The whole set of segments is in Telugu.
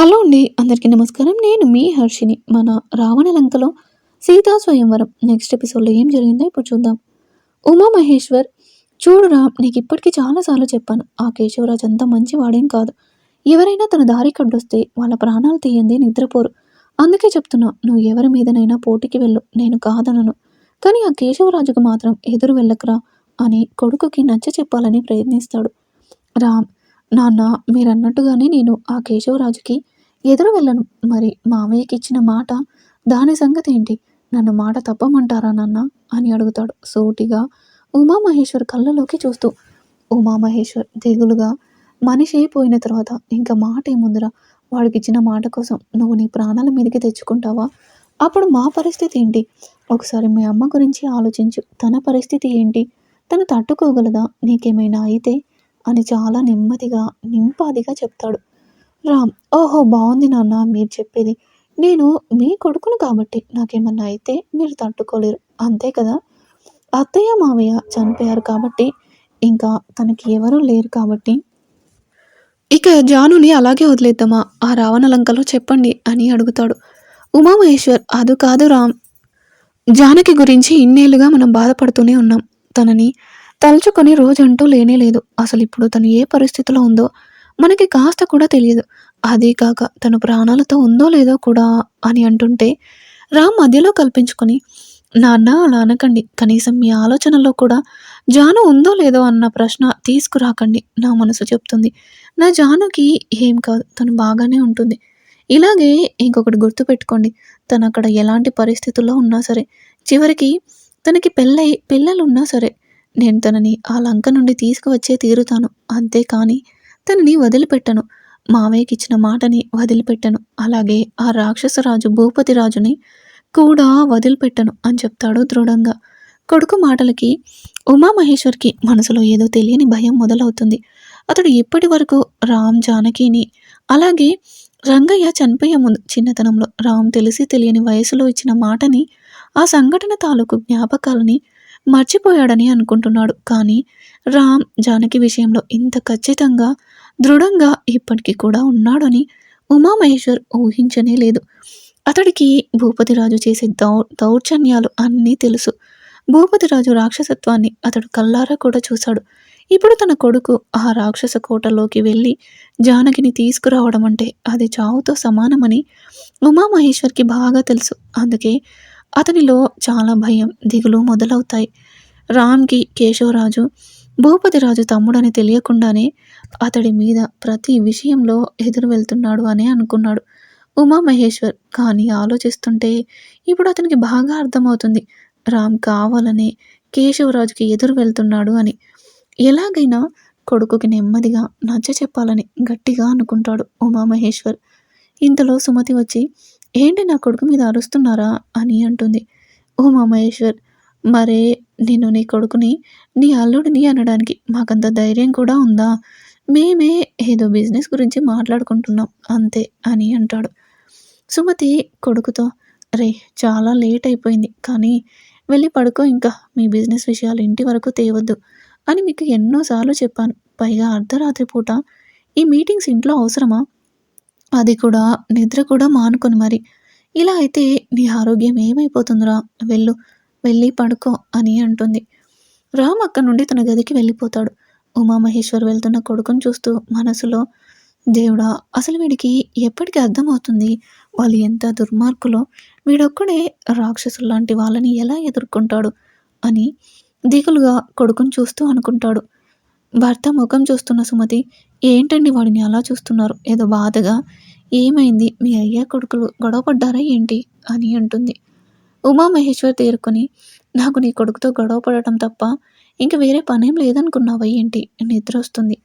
హలో అండి అందరికీ నమస్కారం. నేను మీ హర్షిని. మన రావణ లంకలో సీతా స్వయంవరం నెక్స్ట్ ఎపిసోడ్లో ఏం జరిగిందో ఇప్పుడు చూద్దాం. ఉమా మహేశ్వర్ చూడురా నీకు ఇప్పటికీ చాలాసార్లు చెప్పాను ఆ కేశవరాజ్ అంత మంచివాడేం కాదు. ఎవరైనా తన దారి కడ్డొస్తే వాళ్ళ ప్రాణాలు తీయంది నిద్రపోరు. అందుకే చెప్తున్నా నువ్వు ఎవరి మీదనైనా పోటీకి వెళ్ళు నేను కాదనను. కానీ ఆ కేశవరాజుకు మాత్రం ఎదురు వెళ్ళకురా అని కొడుకుకి నచ్చ చెప్పాలని ప్రయత్నిస్తాడు. రామ్ నాన్న మీరన్నట్టుగానే నేను ఆ కేశవరాజుకి ఎదురు వెళ్ళను. మరి మామయ్యకి ఇచ్చిన మాట దాని సంగతి ఏంటి నన్ను మాట తప్పమంటారా నాన్న? అని అడుగుతాడు సూటిగా ఉమామహేశ్వర్ కళ్ళలోకి చూస్తూ. ఉమామహేశ్వర్ దిగులుగా మనిషి పోయిన తర్వాత ఇంకా మాట ఏముందిరా వాడికి ఇచ్చిన మాట కోసం నువ్వు నీ ప్రాణాల మీదకి తెచ్చుకుంటావా? అప్పుడు మా పరిస్థితి ఏంటి ఒకసారి మీ అమ్మ గురించి ఆలోచించు. తన పరిస్థితి ఏంటి? తను తట్టుకోగలదా? నీకేమైనా అయితే అని చాలా నెమ్మదిగా నింపాదిగా చెప్తాడు. రామ్ ఓహో బాగుంది నాన్న మీరు చెప్పేది. నేను మీ కొడుకును కాబట్టి నాకేమన్నా అయితే మీరు తట్టుకోలేరు. అంతే కదా? అత్తయ్య మావయ్య చనిపోయారు కాబట్టి ఇంకా తనకి ఎవరూ లేరు కాబట్టి. ఇక జానుని అలాగే వదిలేద్దామా? ఆ రావణ లంకలో చెప్పండి అని అడుగుతాడు. ఉమామహేశ్వర్ అది కాదు రామ్. జానకి గురించి ఇన్నేళ్ళుగా మనం బాధపడుతూనే ఉన్నాం. తనని తలుచుకొని రోజంటూ లేనే లేదు. అసలు ఇప్పుడు తను ఏ పరిస్థితిలో ఉందో మనకి కాస్త కూడా తెలియదు. అదే కాక తను ప్రాణాలతో ఉందో లేదో కూడా అని అంటుంటే రామ్ మధ్యలో కల్పించుకొని నాన్న అలా అనకండి. కనీసం మీ ఆలోచనలో కూడా జాను ఉందో లేదో అన్న ప్రశ్న తీసుకురాకండి. నా మనసు చెప్తుంది. నా జానుకి ఏం కాదు. తను బాగానే ఉంటుంది. ఇలాగే ఇంకొకటి గుర్తుపెట్టుకోండి తను అక్కడ ఎలాంటి పరిస్థితుల్లో ఉన్నా సరే చివరికి తనకి పెళ్ళై పిల్లలు ఉన్నా సరే నేను తనని ఆ లంక నుండి తీసుకువచ్చే తీరుతాను. అంతేకాని తనని వదిలిపెట్టను. మావయ్యకి ఇచ్చిన మాటని వదిలిపెట్టను. అలాగే ఆ రాక్షసరాజు భూపతి రాజుని కూడా వదిలిపెట్టను అని చెప్తాడు దృఢంగా. కొడుకు మాటలకి ఉమామహేశ్వర్కి మనసులో ఏదో తెలియని భయం మొదలవుతుంది. అతడు ఇప్పటి వరకు రామ్ జానకిని అలాగే రంగయ్య చనిపోయే ముందు చిన్నతనంలో రామ్ తెలిసి తెలియని వయసులో ఇచ్చిన మాటని ఆ సంఘటన తాలూకు జ్ఞాపకాలని మర్చిపోయాడని అనుకుంటున్నాడు. కానీ రామ్ జానకి విషయంలో ఇంత ఖచ్చితంగా దృఢంగా ఇప్పటికీ కూడా ఉన్నాడని ఉమామహేశ్వర్ ఊహించనే లేదు. అతడికి భూపతిరాజు చేసే దౌ దౌర్జన్యాలు అన్నీ తెలుసు. భూపతిరాజు రాక్షసత్వాన్ని అతడు కల్లారా కూడా చూశాడు. ఇప్పుడు తన కొడుకు ఆ రాక్షస కోటలోకి వెళ్ళి జానకిని తీసుకురావడం అంటే అది చావుతో సమానమని ఉమామహేశ్వర్కి బాగా తెలుసు. అందుకే అతనిలో చాలా భయం దిగులు మొదలవుతాయి. రామ్కి కేశవరాజు భూపతిరాజు తమ్ముడని తెలియకుండానే అతడి మీద ప్రతి విషయంలో ఎదురు వెళ్తున్నాడు అని అనుకున్నాడు ఉమామహేశ్వర్ కానీ ఆలోచిస్తుంటే ఇప్పుడు అతనికి బాగా అర్థమవుతుంది. రామ్ కావాలనే కేశవరాజుకి ఎదురు వెళ్తున్నాడు అని. ఎలాగైనా కొడుకుకి నెమ్మదిగా నచ్చ చెప్పాలని గట్టిగా అనుకుంటాడు ఉమామహేశ్వర్ ఇంతలో సుమతి వచ్చి ఏంటి నా కొడుకు మీద అరుస్తున్నారా? అని అంటుంది. ఉమా మహేశ్వర్ మరే నేను నీ కొడుకుని నీ అల్లుడిని అనడానికి మాకంత ధైర్యం కూడా ఉందా? మేమే ఏదో బిజినెస్ గురించి మాట్లాడుకుంటున్నాం అంతే అని అంటాడు. సుమతి కొడుకుతో రే చాలా లేట్ అయిపోయింది కానీ వెళ్ళి పడుకో ఇంకా మీ బిజినెస్ విషయాలు ఇంటి వరకు తేవద్దు అని మీకు ఎన్నోసార్లు చెప్పాను. పైగా అర్ధరాత్రి పూట ఈ మీటింగ్స్ ఇంట్లో అవసరమా? అది కూడా నిద్ర కూడా మానుకొని మరి. ఇలా అయితే నీ ఆరోగ్యం ఏమైపోతుందిరా? వెళ్ళు వెళ్ళి పడుకో అని అంటుంది. రామ్ అక్కడి నుండి తన గదికి వెళ్ళిపోతాడు. ఉమామహేశ్వర్ వెళ్తున్న కొడుకుని చూస్తూ మనసులో దేవుడా అసలు వీడికి ఎప్పటికీ అర్థమవుతుంది? వాళ్ళు ఎంత దుర్మార్గులో? వీడొక్కడే రాక్షసులు లాంటి వాళ్ళని ఎలా ఎదుర్కొంటాడు? అని దిగులుగా కొడుకుని చూస్తూ అనుకుంటాడు. భర్త ముఖం చూస్తున్న సుమతి ఏంటండి వాడిని అలా చూస్తున్నారు? ఏదో బాధగా. ఏమైంది? మీ అయ్యా కొడుకులు గొడవపడ్డారా ఏంటి? అని అంటుంది. ఉమామహేశ్వర్ తేరుకొని నాకు నీ కొడుకుతో గొడవ పడటం తప్ప ఇంక వేరే పనేం లేదనుకున్నావా ఏంటి? నిద్ర వస్తుంది.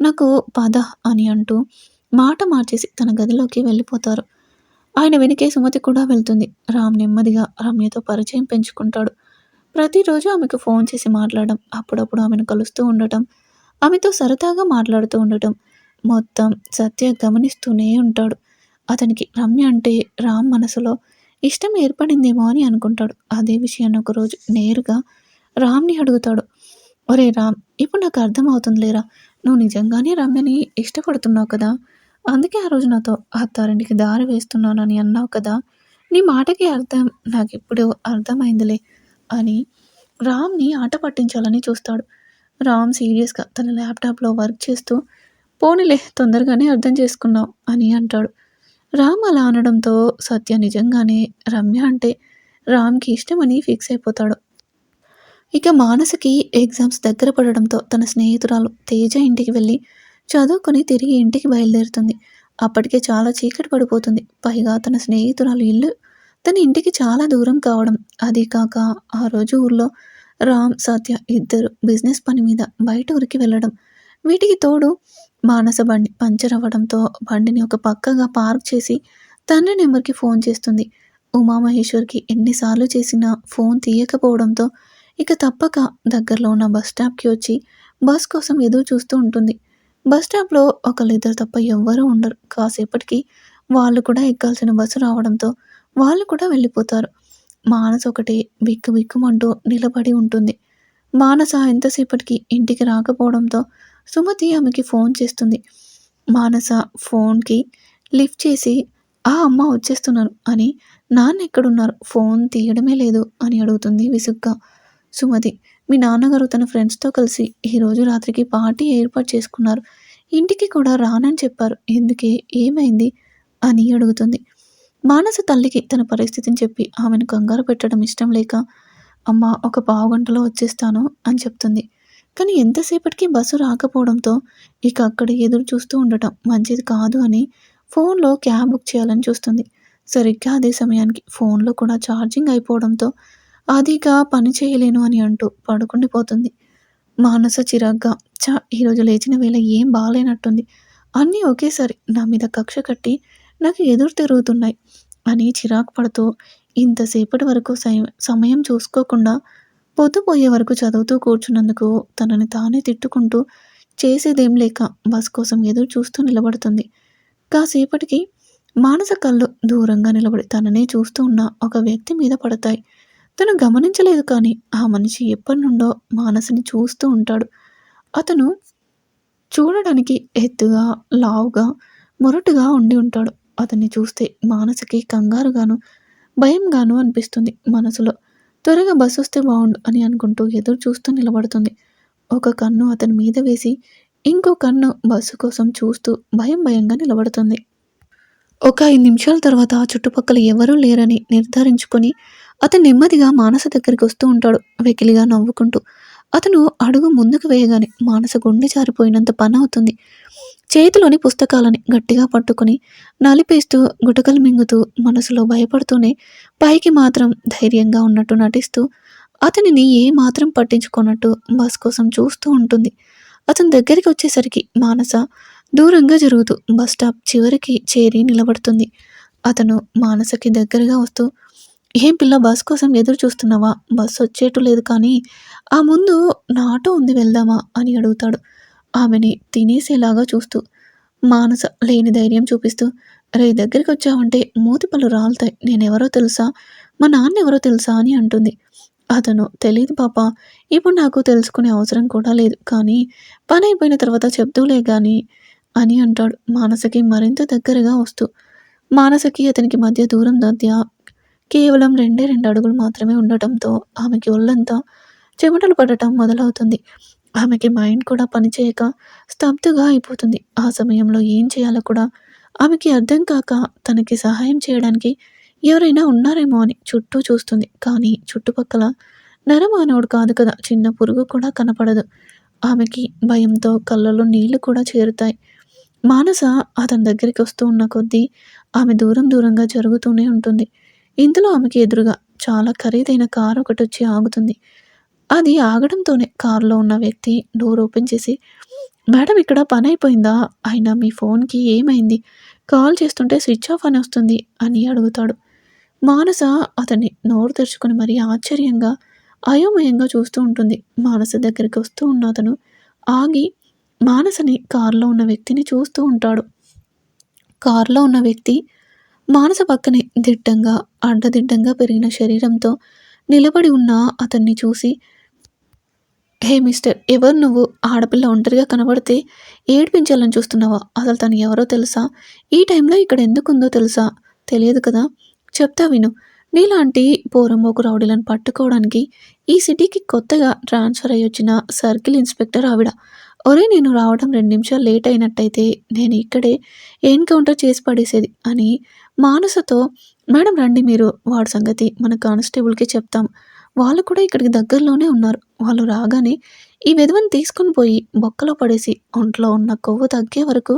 నాకు పద అని అంటూ మాట మార్చేసి తన గదిలోకి వెళ్ళిపోతారు. ఆయన వెనుకే సుమతి కూడా వెళ్తుంది. రామ్ నెమ్మదిగా రమ్యతో పరిచయం పెంచుకుంటాడు. ప్రతిరోజు ఆమెకు ఫోన్ చేసి మాట్లాడడం అప్పుడప్పుడు ఆమెను కలుస్తూ ఉండటం ఆమెతో సరదాగా మాట్లాడుతూ ఉండటం. మొత్తం సత్య గమనిస్తూనే ఉంటాడు. అతనికి రమ్య అంటే రామ్ మనసులో ఇష్టం ఏర్పడిందేమో అని అనుకుంటాడు. అదే విషయాన్ని ఒకరోజు నేరుగా రామ్ని అడుగుతాడు. ఒరే రామ్ ఇప్పుడు నాకు అర్థమవుతుంది లేరా నువ్వు నిజంగానే రమ్యని ఇష్టపడుతున్నావు కదా? అందుకే ఆ రోజు నాతో అత్తారింటికి దారి వేస్తున్నానని అన్నావు కదా? నీ మాటకి అర్థం నాకిప్పుడు అర్థమైందిలే అని రామ్ని ఆట పట్టించాలని చూస్తాడు. రామ్ సీరియస్గా తన ల్యాప్టాప్లో వర్క్ చేస్తూ పోనీలే తొందరగానే అర్థం చేసుకున్నావు అని అంటాడు. రామ్ అలా అనడంతో సత్య నిజంగానే రమ్య అంటే రామ్కి ఇష్టమని ఫిక్స్ అయిపోతాడు. ఇక మానసకి ఎగ్జామ్స్ దగ్గర పడడంతో తన స్నేహితురాలు తేజ ఇంటికి వెళ్ళి చదువుకొని తిరిగి ఇంటికి బయలుదేరుతుంది. అప్పటికే చాలా చీకటి పడిపోతుంది. పైగా తన స్నేహితురాలు ఇల్లు తన ఇంటికి చాలా దూరం కావడం అది కాక ఆ రోజు ఊర్లో రామ్ సత్య ఇద్దరు బిజినెస్ పని మీద బయట ఊరికి వెళ్ళడం. వీటికి తోడు మానస బండి పంచర్ అవ్వడంతో బండిని ఒక పక్కగా పార్క్ చేసి తండ్రి నెంబర్కి ఫోన్ చేస్తుంది. ఉమామహేశ్వర్కి ఎన్నిసార్లు చేసినా ఫోన్ తీయకపోవడంతో ఇక తప్పక దగ్గరలో ఉన్న బస్ స్టాప్కి వచ్చి బస్ కోసం ఎదురు చూస్తూ ఉంటుంది. బస్ స్టాప్లో ఒకళ్ళిద్దరు తప్ప ఎవ్వరూ ఉండరు. కాసేపటికి వాళ్ళు కూడా ఎక్కాల్సిన బస్సు రావడంతో వాళ్ళు కూడా వెళ్ళిపోతారు. మానస ఒకటి బిక్కు బిక్కుమంటూ నిలబడి ఉంటుంది. మానస ఎంతసేపటికి ఇంటికి రాకపోవడంతో సుమతి ఆమెకి ఫోన్ చేస్తుంది. మానస ఫోన్కి లిఫ్ట్ చేసి ఆ అమ్మ వచ్చేస్తున్నారు అని నాన్న ఎక్కడున్నారు? ఫోన్ తీయడమే లేదు అని అడుగుతుంది విసుగ్గా సుమతి. మీ నాన్నగారు తన ఫ్రెండ్స్తో కలిసి ఈరోజు రాత్రికి పార్టీ ఏర్పాటు చేసుకున్నారు. ఇంటికి కూడా రానని చెప్పారు. ఎందుకే? ఏమైంది? అని అడుగుతుంది. మానస తల్లికి తన పరిస్థితిని చెప్పి ఆమెను కంగారు పెట్టడం ఇష్టం లేక అమ్మ ఒక పావుగంటలో వచ్చేస్తాను అని చెప్తుంది. కానీ ఎంతసేపటికి బస్సు రాకపోవడంతో ఇక అక్కడ ఎదురు చూస్తూ ఉండటం మంచిది కాదు అని ఫోన్లో క్యాబ్ బుక్ చేయాలని చూస్తుంది. సరిగ్గా అదే సమయానికి ఫోన్లో కూడా ఛార్జింగ్ అయిపోవడంతో అదిగా పని చేయలేను అని అంటూ పడుకుండిపోతుంది మానస చిరాగ్గా చా ఈరోజు లేచిన వేళ ఏం బాగాలేనట్టుంది. అన్నీ ఒకేసారి నా మీద కక్ష కట్టి నాకు ఎదురు తిరుగుతున్నాయి అని చిరాకు పడుతూ ఇంతసేపటి వరకు సమయం చూసుకోకుండా పొద్దుపోయే వరకు చదువుతూ కూర్చున్నందుకు తనని తానే తిట్టుకుంటూ చేసేదేం లేక బస్ కోసం ఎదురు చూస్తూ నిలబడుతుంది. కాసేపటికి మానస కళ్ళు దూరంగా నిలబడి తననే చూస్తూ ఉన్న ఒక వ్యక్తి మీద పడతాయి. తను గమనించలేదు కానీ ఆ మనిషి ఎప్పటి నుండో మానసిని చూస్తూ ఉంటాడు. అతను చూడడానికి ఎత్తుగా లావుగా మొరటుగా ఉండి ఉంటాడు. అతన్ని చూస్తే మానసికి కంగారుగాను భయంగాను అనిపిస్తుంది మనసులో. త్వరగా బస్సు వస్తే బాగుండు అని అనుకుంటూ ఎదురు చూస్తూ నిలబడుతుంది. ఒక కన్ను అతని మీద వేసి ఇంకో కన్ను బస్సు కోసం చూస్తూ భయం భయంగా నిలబడుతుంది. ఒక ఐదు నిమిషాల తర్వాత చుట్టుపక్కల ఎవరూ లేరని నిర్ధారించుకొని అతను నెమ్మదిగా మానస దగ్గరికి వస్తూ ఉంటాడు వెకిలిగా నవ్వుకుంటూ. అతను అడుగు ముందుకు వేయగానే మానస గుండె జారిపోయినంత పని అవుతుంది. చేతిలోని పుస్తకాలని గట్టిగా పట్టుకుని నలిపేస్తూ గుటకలు మింగుతూ మనసులో భయపడుతూనే పైకి మాత్రం ధైర్యంగా ఉన్నట్టు నటిస్తూ అతనిని ఏ మాత్రం పట్టించుకున్నట్టు బస్ కోసం చూస్తూ ఉంటుంది. అతని దగ్గరికి వచ్చేసరికి మానస దూరంగా జరుగుతూ బస్ స్టాప్ చివరికి చేరి నిలబడుతుంది. అతను మానసకి దగ్గరగా వస్తూ ఏం పిల్ల బస్ కోసం ఎదురు చూస్తున్నావా? బస్ వచ్చేటు లేదు కానీ ఆ ముందు నా ఆటో ఉంది వెళ్దామా? అని అడుగుతాడు. ఆమెని తినేసేలాగా చూస్తూ మానస లేని ధైర్యం చూపిస్తూ రే దగ్గరికి వచ్చావంటే మూతిపళ్ళు రాలుతాయి. నేనెవరో తెలుసా? మా నాన్న ఎవరో తెలుసా? అని అంటుంది. అతను తెలియదు పాప. ఇప్పుడు నాకు తెలుసుకునే అవసరం కూడా లేదు. కానీ పని అయిపోయిన తర్వాత చెప్తూలే కానీ అని అంటాడు మానసకి మరింత దగ్గరగా వస్తూ. మానసకి అతనికి మధ్య దూరం మధ్య కేవలం రెండే రెండు అడుగులు మాత్రమే ఉండటంతో ఆమెకి ఒళ్ళంతా చెమటలు పడటం మొదలవుతుంది. ఆమెకి మైండ్ కూడా పనిచేయక స్తబ్దుగా అయిపోతుంది. ఆ సమయంలో ఏం చేయాలో కూడా ఆమెకి అర్థం కాక తనకి సహాయం చేయడానికి ఎవరైనా ఉన్నారేమో అని చుట్టూ చూస్తుంది. కానీ చుట్టుపక్కల నరమానవుడు కాదు కదా చిన్న పురుగు కూడా కనపడదు. ఆమెకి భయంతో కళ్ళలో నీళ్ళు కూడా చేరుతాయి. మానస అతని దగ్గరికి వస్తూ ఉన్న కొద్దీ ఆమె దూరం దూరంగా జరుగుతూనే ఉంటుంది. ఇంతలో ఆమెకి ఎదురుగా చాలా ఖరీదైన కారు ఒకటి వచ్చి ఆగుతుంది. అది ఆగడంతోనే కారులో ఉన్న వ్యక్తి డోర్ ఓపెన్ చేసి మేడం ఇక్కడ పని అయిపోయిందా అయినా మీ ఫోన్కి ఏమైంది? కాల్ చేస్తుంటే స్విచ్ ఆఫ్ అని వస్తుంది అని అడుగుతాడు. మానస అతన్ని నోరు తెరుచుకొని మరీ ఆశ్చర్యంగా అయోమయంగా చూస్తూ ఉంటుంది. మానస దగ్గరికి వస్తూ ఉన్న అతను ఆగి మానసని కారులో ఉన్న వ్యక్తిని చూస్తూ ఉంటాడు. కారులో ఉన్న వ్యక్తి మానస పక్కనే దిట్టంగా అడ్డదిడ్డంగా పెరిగిన శరీరంతో నిలబడి ఉన్న అతన్ని చూసి హే మిస్టర్ ఎవరు నువ్వు? ఆడపిల్ల ఒంటరిగా కనబడితే ఏడ్పించాలని చూస్తున్నావా? అసలు తను ఎవరో తెలుసా? ఈ టైంలో ఇక్కడ ఎందుకుందో తెలుసా? తెలియదు కదా? చెప్తా విను. నీలాంటి పోరంబోకు రౌడీలను పట్టుకోవడానికి ఈ సిటీకి కొత్తగా ట్రాన్స్ఫర్ అయ్యి వచ్చిన సర్కిల్ ఇన్స్పెక్టర్ ఆవిడ. ఒరే నేను రావడం రెండు నిమిషాలు లేట్ అయినట్టయితే నేను ఇక్కడే ఎన్కౌంటర్ చేసి పడేసేది అని మానసతో మేడం రండి మీరు వాడి సంగతి మన కానిస్టేబుల్కి చెప్తాం. వాళ్ళు కూడా ఇక్కడికి దగ్గరలోనే ఉన్నారు. వాళ్ళు రాగానే ఈ వెధవని తీసుకొని పోయి బొక్కలో పడేసి ఒంట్లో ఉన్న కొవ్వు తగ్గే వరకు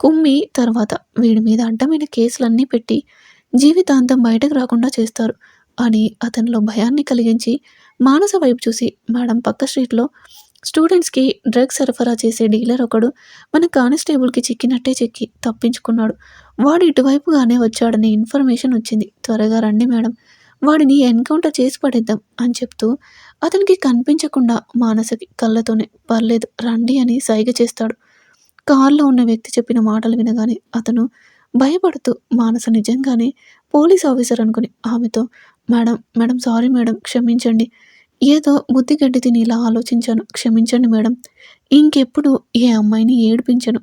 కుమ్మి తర్వాత వీడి మీద అడ్డమైన కేసులన్నీ పెట్టి జీవితాంతం బయటకు రాకుండా చేస్తారు అని అతనిలో భయాన్ని కలిగించి మానస వైపు చూసి మేడం పక్క స్ట్రీట్లో స్టూడెంట్స్కి డ్రగ్స్ సరఫరా చేసే డీలర్ ఒకడు మన కానిస్టేబుల్కి చిక్కినట్టే చిక్కి తప్పించుకున్నాడు. వాడు ఇటువైపుగానే వచ్చాడని ఇన్ఫర్మేషన్ వచ్చింది. త్వరగా రండి మేడం. వాడిని ఎన్కౌంటర్ చేసి పడేద్దాం అని చెప్తూ అతనికి కనిపించకుండా మానసకి కళ్ళతోనే పర్లేదు రండి అని సైగ చేస్తాడు. కారులో ఉన్న వ్యక్తి చెప్పిన మాటలు వినగానే అతను భయపడుతూ మానస నిజంగానే పోలీస్ ఆఫీసర్ అనుకుని ఆమెతో మేడం మేడం సారీ మేడం క్షమించండి. ఏదో బుద్ధి గడ్డి తిని ఇలా ఆలోచించాను. క్షమించండి మేడం. ఇంకెప్పుడు ఏ అమ్మాయిని ఏడిపించను?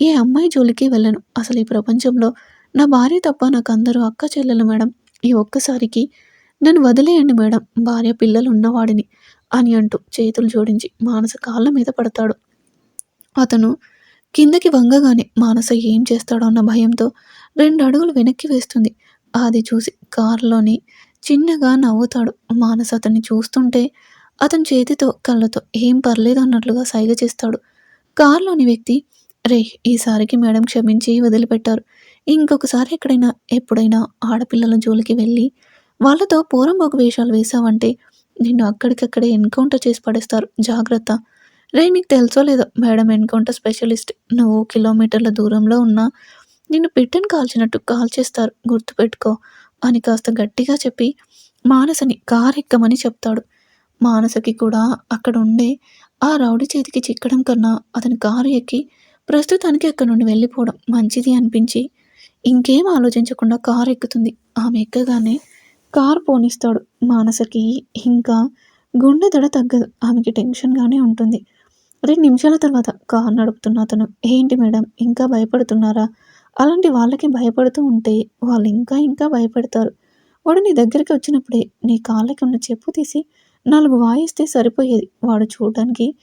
ఏ అమ్మాయి జోలికి వెళ్ళను? అసలు ఈ ప్రపంచంలో నా భార్య తప్ప నాకు అందరూ అక్క చెల్లెలు మేడం. ఈ ఒక్కసారికి నన్ను వదిలేయండి మేడం భార్య పిల్లలు ఉన్నవాడిని అని అంటూ చేతులు జోడించి మానస కాళ్ళ మీద పడతాడు. అతను కిందకి వంగగానే మానస ఏం చేస్తాడో అన్న భయంతో రెండు అడుగులు వెనక్కి వేస్తుంది. అది చూసి కారులోని చిన్నగా నవ్వుతాడు మానస. అతన్ని చూస్తుంటే అతని చేతితో కళ్ళతో ఏం పర్లేదు అన్నట్లుగా సైగ చేస్తాడు. కారులోని వ్యక్తి రే ఈసారికి మేడం క్షమించి వదిలిపెట్టారు. ఇంకొకసారి ఎక్కడైనా ఎప్పుడైనా ఆడపిల్లల జోలికి వెళ్ళి వాళ్ళతో పోరంబోకు వేషాలు వేసావంటే నిన్ను అక్కడికక్కడే ఎన్కౌంటర్ చేసి పడేస్తారు. జాగ్రత్త. రే నీకు తెలుసో లేదో? Madam encounter specialist. నువ్వు కిలోమీటర్ల దూరంలో ఉన్నా నిన్ను పిట్టని కాల్చినట్టు కాల్చేస్తారు. గుర్తుపెట్టుకో. అని కాస్త గట్టిగా చెప్పి మానసని కారు ఎక్కమని చెప్తాడు. మానసకి కూడా అక్కడ ఉండే ఆ రౌడీ చేతికి చిక్కడం కన్నా అతని కారు ఎక్కి ప్రస్తుతానికి అక్కడ నుండి వెళ్ళిపోవడం మంచిది అనిపించి ఇంకేం ఆలోచించకుండా కారు ఎక్కుతుంది. ఆమె ఎక్కగానే కార్ పోనిస్తాడు. మానసకి ఇంకా గుండె దడ తగ్గదు. ఆమెకి టెన్షన్గానే ఉంటుంది. రెండు నిమిషాల తర్వాత కార్ నడుపుతున్న అతను ఏంటి మేడం ఇంకా భయపడుతున్నారా? అలాంటి వాళ్ళకి భయపడుతూ ఉంటే వాళ్ళు ఇంకా ఇంకా భయపడతారు. వాడు నీ దగ్గరికి వచ్చినప్పుడే నీ కాళ్ళకి ఉన్న చెప్పు తీసి నాలుగు వాయిస్తే సరిపోయేది. వాడు చూడడానికి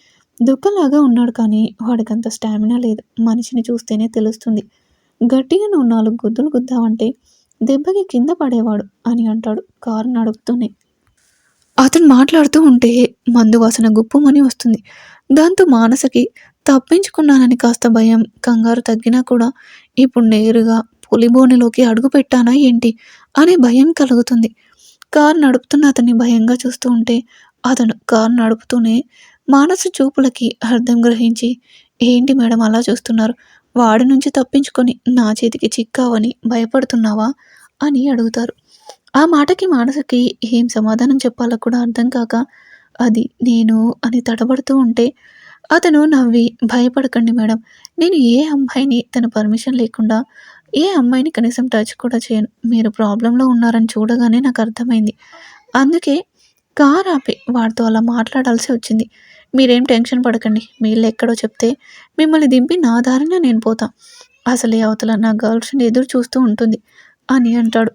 దుఃఖంలాగా ఉన్నాడు కానీ వాడికి అంత స్టామినా లేదు. మనిషిని చూస్తేనే తెలుస్తుంది. గట్టిగా నువ్వు నాలుగు గుద్దులు గుద్దావంటే దెబ్బకి కింద పడేవాడు అని అంటాడు కారు నడుపుతూనే అతను మాట్లాడుతూ ఉంటే మందు వాసన గుప్పుమని వస్తుంది. దాంతో మానసకి తప్పించుకున్నానని కాస్త భయం కంగారు తగ్గినా కూడా ఇప్పుడు నేరుగా పులిబోనిలోకి అడుగు పెట్టానా ఏంటి అనే భయం కలుగుతుంది. కారు నడుపుతున్న అతన్ని భయంగా చూస్తూ ఉంటే అతను కారు నడుపుతూనే మానస చూపులకి అర్థం గ్రహించి ఏంటి మేడం అలా చూస్తున్నారు? వాడి నుంచి తప్పించుకొని నా చేతికి చిక్కావని భయపడుతున్నావా అని అడుగుతారు. ఆ మాటకి మానసకి ఏం సమాధానం చెప్పాలో కూడా అర్థం కాక అది నేను అని తడబడుతూ ఉంటే అతను నవ్వి భయపడకండి మేడం నేను ఏ అమ్మాయిని తన పర్మిషన్ లేకుండా ఏ అమ్మాయిని కనీసం టచ్ కూడా చేయను. మీరు ప్రాబ్లంలో ఉన్నారని చూడగానే నాకు అర్థమైంది. అందుకే కార్ ఆపి వాడితో అలా మాట్లాడాల్సి వచ్చింది. మీరేం టెన్షన్ పడకండి. మీరు ఎక్కడో చెప్తే మిమ్మల్ని దింపి నా దారిన నేను పోతా. అసలే అవతల నా గర్ల్ ఫ్రెండ్ ఎదురు చూస్తూ ఉంటుంది. అని అంటాడు.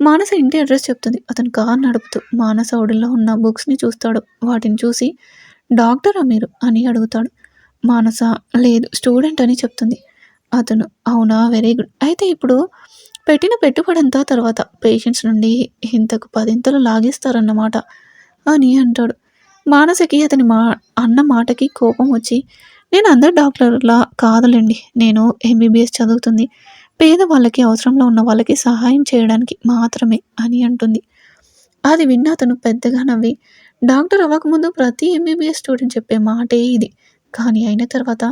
మానస ఇంటి అడ్రస్ చెప్తుంది. అతను కార్ నడుపుతూ మానస ఒడిలో ఉన్న బుక్స్ని చూస్తాడు. వాటిని చూసి డాక్టరా మీరు? అని అడుగుతాడు. మానస లేదు స్టూడెంట్ అని చెప్తుంది. అతను అవునా? Very good. అయితే ఇప్పుడు పెట్టిన పెట్టుబడంతా తర్వాత. పేషెంట్స్ నుండి ఇంతకు పదింతలు లాగేస్తారన్నమాట. అని అంటాడు. మానసకి అతని మా అన్న మాటకి కోపం వచ్చి నేను అందరు డాక్టర్లా కాదులేండి. నేను ఎంబీబీఎస్ చదువుతుంది. పేదవాళ్ళకి అవసరంలో ఉన్న వాళ్ళకి సహాయం చేయడానికి మాత్రమే అని అంటుంది. అది విన్న అతను పెద్దగా నవ్వి డాక్టర్ అవ్వకముందు ప్రతి ఎంబీబీఎస్ స్టూడెంట్ చెప్పే మాటే ఇది. కానీ అయిన తర్వాత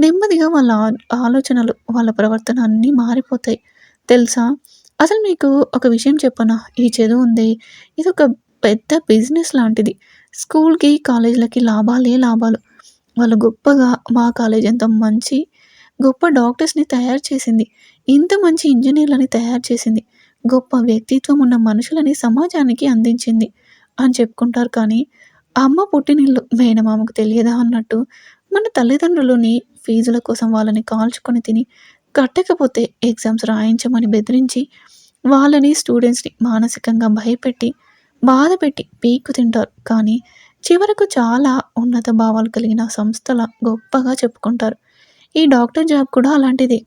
నెమ్మదిగా వాళ్ళ ఆలోచనలు వాళ్ళ ప్రవర్తన అన్నీ మారిపోతాయి. తెలుసా? అసలు మీకు ఒక విషయం చెప్పనా? ఈ చదువు ఉంది. ఇది ఒక పెద్ద బిజినెస్ లాంటిది. స్కూల్కి కాలేజీలకి లాభాలే లాభాలు. వాళ్ళు గొప్పగా మా కాలేజ్ ఎంత మంచి గొప్ప డాక్టర్స్ని తయారు చేసింది. ఇంత మంచి ఇంజనీర్లని తయారు చేసింది. గొప్ప వ్యక్తిత్వం ఉన్న మనుషులని సమాజానికి అందించింది అని చెప్పుకుంటారు కానీ అమ్మ పుట్టినిల్లు మేనమామకు తెలియదా అన్నట్టు మన తల్లిదండ్రులని ఫీజుల కోసం వాళ్ళని కాల్చుకొని తిని కట్టకపోతే ఎగ్జామ్స్ రాయించమని బెదిరించి వాళ్ళని స్టూడెంట్స్ని మానసికంగా భయపెట్టి బాధపెట్టి పీక్కు తింటారు. కానీ చివరకు చాలా ఉన్నత భావాలు కలిగిన సంస్థల గొప్పగా చెప్పుకుంటారు. ఈ డాక్టర్ జాబ్ కూడా అలాంటిదే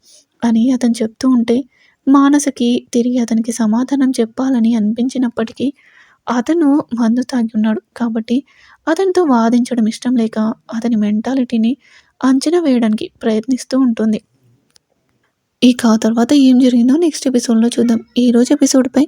అని అతను చెప్తూ ఉంటే మానసకి తిరిగి అతనికి సమాధానం చెప్పాలని అనిపించినప్పటికీ అతను మందు తాగి ఉన్నాడు. కాబట్టి అతనితో వాదించడం ఇష్టం లేక అతని మెంటాలిటీని అంచనా వేయడానికి ప్రయత్నిస్తూ ఉంటుంది. ఇక ఆ తర్వాత ఏం జరిగిందో నెక్స్ట్ ఎపిసోడ్లో చూద్దాం. ఈరోజు ఎపిసోడ్పై